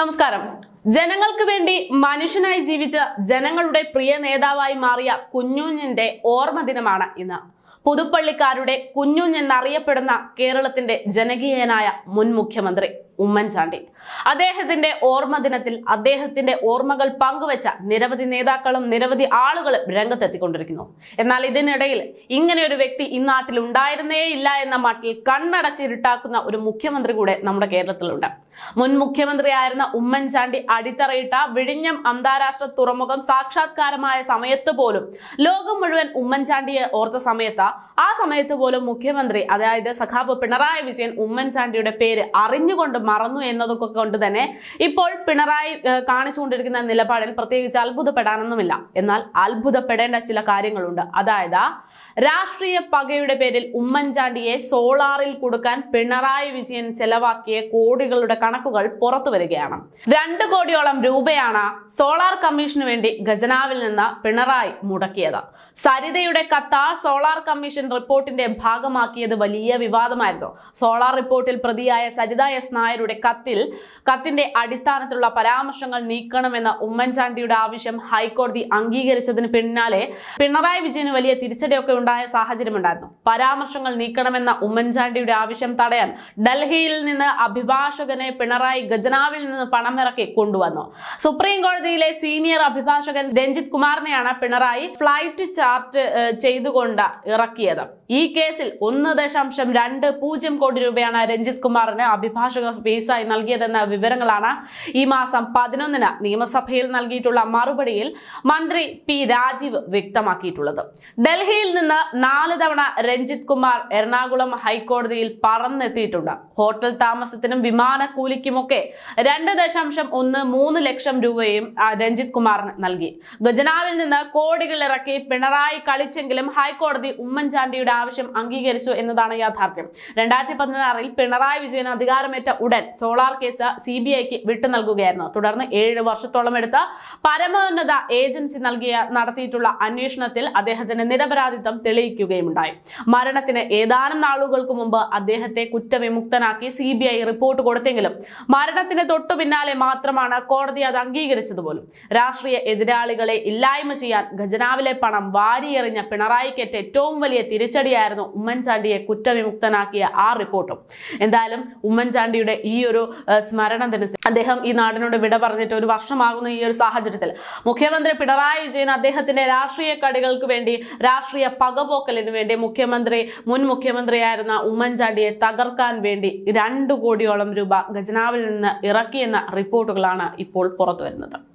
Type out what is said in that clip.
നമസ്കാരം. ജനങ്ങൾക്ക് വേണ്ടി മനുഷ്യനായി ജീവിച്ച ജനങ്ങളുടെ പ്രിയ നേതാവായി മാറിയ കുഞ്ഞുഞ്ഞിന്റെ ഓർമ്മ ദിനമാണ് ഇന്ന്. പുതുപ്പള്ളിക്കാരുടെ കുഞ്ഞുഞ്ഞെന്നറിയപ്പെടുന്ന കേരളത്തിന്റെ ജനകീയനായ മുൻ മുഖ്യമന്ത്രി ഉമ്മൻചാണ്ടി. അദ്ദേഹത്തിന്റെ ഓർമ്മ ദിനത്തിൽ അദ്ദേഹത്തിന്റെ ഓർമ്മകൾ പങ്കുവച്ച നിരവധി നേതാക്കളും നിരവധി ആളുകളും രംഗത്തെത്തിക്കൊണ്ടിരിക്കുന്നു. എന്നാൽ ഇതിനിടയിൽ ഇങ്ങനെ ഒരു വ്യക്തി ഈ നാട്ടിൽ ഉണ്ടായിരുന്നേ ഇല്ല എന്ന മട്ടിൽ കണ്ണടച്ചിരുട്ടാക്കുന്ന ഒരു മുഖ്യമന്ത്രി കൂടെ നമ്മുടെ കേരളത്തിലുണ്ട്. മുൻ മുഖ്യമന്ത്രിയായിരുന്ന ഉമ്മൻചാണ്ടി അടിത്തറയിട്ട വിഴിഞ്ഞം അന്താരാഷ്ട്ര തുറമുഖം സാക്ഷാത്കാരമായ സമയത്ത് പോലും ലോകം മുഴുവൻ ഉമ്മൻചാണ്ടിയെ ഓർത്ത സമയത്ത് ആ സമയത്ത് പോലും മുഖ്യമന്ത്രി അതായത് സഖാവ് പിണറായി വിജയൻ ഉമ്മൻചാണ്ടിയുടെ പേര് അറിഞ്ഞുകൊണ്ട് മറന്നു എന്നതൊക്കെ കൊണ്ട് തന്നെ ഇപ്പോൾ പിണറായി കാണിച്ചുകൊണ്ടിരിക്കുന്ന നിലപാടിൽ പ്രത്യേകിച്ച് അത്ഭുതപ്പെടാനൊന്നുമില്ല. എന്നാൽ അത്ഭുതപ്പെടേണ്ട ചില കാര്യങ്ങളുണ്ട്. അതായത് രാഷ്ട്രീയ പകയുടെ പേരിൽ ഉമ്മൻചാണ്ടിയെ സോളാറിൽ കൊടുക്കാൻ പിണറായി വിജയൻ ചെലവാക്കിയ കോടികളുടെ കണക്കുകൾ പുറത്തു വരികയാണ്. രണ്ട് കോടിയോളം രൂപയാണ് സോളാർ കമ്മീഷന് വേണ്ടി ഖജനാവിൽ നിന്ന് പിണറായി മുടക്കിയത്. സരിതയുടെ കത്താർ സോളാർ റിപ്പോർട്ടിന്റെ ഭാഗമാക്കിയത് വലിയ വിവാദമായിരുന്നു. സോളാർ റിപ്പോർട്ടിൽ പ്രതിയായ സരിത എസ് നായരുടെ കത്തിൽ കത്തിന്റെ അടിസ്ഥാനത്തിലുള്ള പരാമർശങ്ങൾ നീക്കണമെന്ന ഉമ്മൻചാണ്ടിയുടെ ആവശ്യം ഹൈക്കോടതി അംഗീകരിച്ചതിന് പിന്നാലെ പിണറായി വിജയന് വലിയ തിരിച്ചടിയൊക്കെ ഉണ്ടായ സാഹചര്യമുണ്ടായിരുന്നു. പരാമർശങ്ങൾ നീക്കണമെന്ന ഉമ്മൻചാണ്ടിയുടെ ആവശ്യം തടയാൻ ഡൽഹിയിൽ നിന്ന് അഭിഭാഷകനെ പിണറായി ഗജനാവിൽ നിന്ന് പണമിറക്കി കൊണ്ടുവന്നു. സുപ്രീം കോടതിയിലെ സീനിയർ അഭിഭാഷകൻ രഞ്ജിത് കുമാറിനെയാണ് പിണറായി ഫ്ലൈറ്റ് ചാർട്ട് ചെയ്തുകൊണ്ട് ചെയ്തുകൊണ്ട് ഇറക്കിയത് ഈ കേസിൽ ഒന്ന് ദശാംശം രണ്ട് പൂജ്യം കോടി രൂപയാണ് രഞ്ജിത് കുമാറിന് അഭിഭാഷക ഫീസായി നൽകിയതെന്ന വിവരങ്ങളാണ് ഈ മാസം പതിനൊന്നിന് നിയമസഭയിൽ നൽകിയിട്ടുള്ള മറുപടിയിൽ മന്ത്രി പി രാജീവ് വ്യക്തമാക്കിയിട്ടുള്ളത്. ഡൽഹിയിൽ നിന്ന് നാല് തവണ രഞ്ജിത് കുമാർ എറണാകുളം ഹൈക്കോടതിയിൽ പറന്നെത്തിയിട്ടുണ്ട്. ഹോട്ടൽ താമസത്തിനും വിമാന കൂലിക്കുമൊക്കെ രണ്ട് ദശാംശം ഒന്ന് മൂന്ന് ലക്ഷം രൂപയും രഞ്ജിത് കുമാറിന് നൽകി. ഗജനാവിൽ നിന്ന് കോടികൾ ഇറക്കി പിണറായി കളിച്ചെങ്കിലും ഹൈക്കോടതി ഉമ്മൻചാണ്ടിയുടെ ആവശ്യം അംഗീകരിച്ചു എന്നതാണ് യാഥാർത്ഥ്യം. രണ്ടായിരത്തി പതിനാറിൽ പിണറായി വിജയൻ അധികാരമേറ്റ ഉടൻ സോളാർ കേസ് സി ബി ഐക്ക് വിട്ടു നൽകുകയായിരുന്നു. തുടർന്ന് ഏഴ് വർഷത്തോളം എടുത്ത പരമോന്നത ഏജൻസി നൽകിയ നടത്തിയിട്ടുള്ള അന്വേഷണത്തിൽ അദ്ദേഹത്തിന് നിരപരാധിത്വം തെളിയിക്കുകയുമുണ്ടായി. മരണത്തിന് ഏതാനും നാളുകൾക്ക് മുമ്പ് അദ്ദേഹത്തെ കുറ്റവിമുക്തനാക്കി സി ബി ഐ റിപ്പോർട്ട് കൊടുത്തെങ്കിലും മരണത്തിന് തൊട്ടു പിന്നാലെ മാത്രമാണ് കോടതി അത് അംഗീകരിച്ചത് പോലും രാഷ്ട്രീയ എതിരാളികളെ ഇല്ലായ്മ ചെയ്യാൻ ഖജനാവിലെ പണം വാരിയെറിഞ്ഞ പിണറായിക്കേറ്റ ഏറ്റവും വലിയ തിരിച്ചടിയായിരുന്നു ഉമ്മൻചാണ്ടിയെ കുറ്റവിമുക്തനാക്കിയ ആ റിപ്പോർട്ടും. എന്തായാലും ഉമ്മൻചാണ്ടിയുടെ ഈ ഒരു സ്മരണ ദിനത്തിൽ അദ്ദേഹം ഈ നാടിനോട് വിട പറഞ്ഞിട്ട് ഒരു വർഷമാകുന്ന ഈ ഒരു സാഹചര്യത്തിൽ. മുഖ്യമന്ത്രി പിണറായി വിജയൻ അദ്ദേഹത്തിന്റെ രാഷ്ട്രീയ കടികൾക്ക് വേണ്ടി രാഷ്ട്രീയ പകപോക്കലിന് വേണ്ടി മുഖ്യമന്ത്രി മുൻ മുഖ്യമന്ത്രിയായിരുന്ന ഉമ്മൻചാണ്ടിയെ തകർക്കാൻ വേണ്ടി രണ്ടു കോടിയോളം രൂപ ഖജനാവിൽ നിന്ന് ഇറക്കിയെന്ന റിപ്പോർട്ടുകളാണ് ഇപ്പോൾ പുറത്തു വരുന്നത്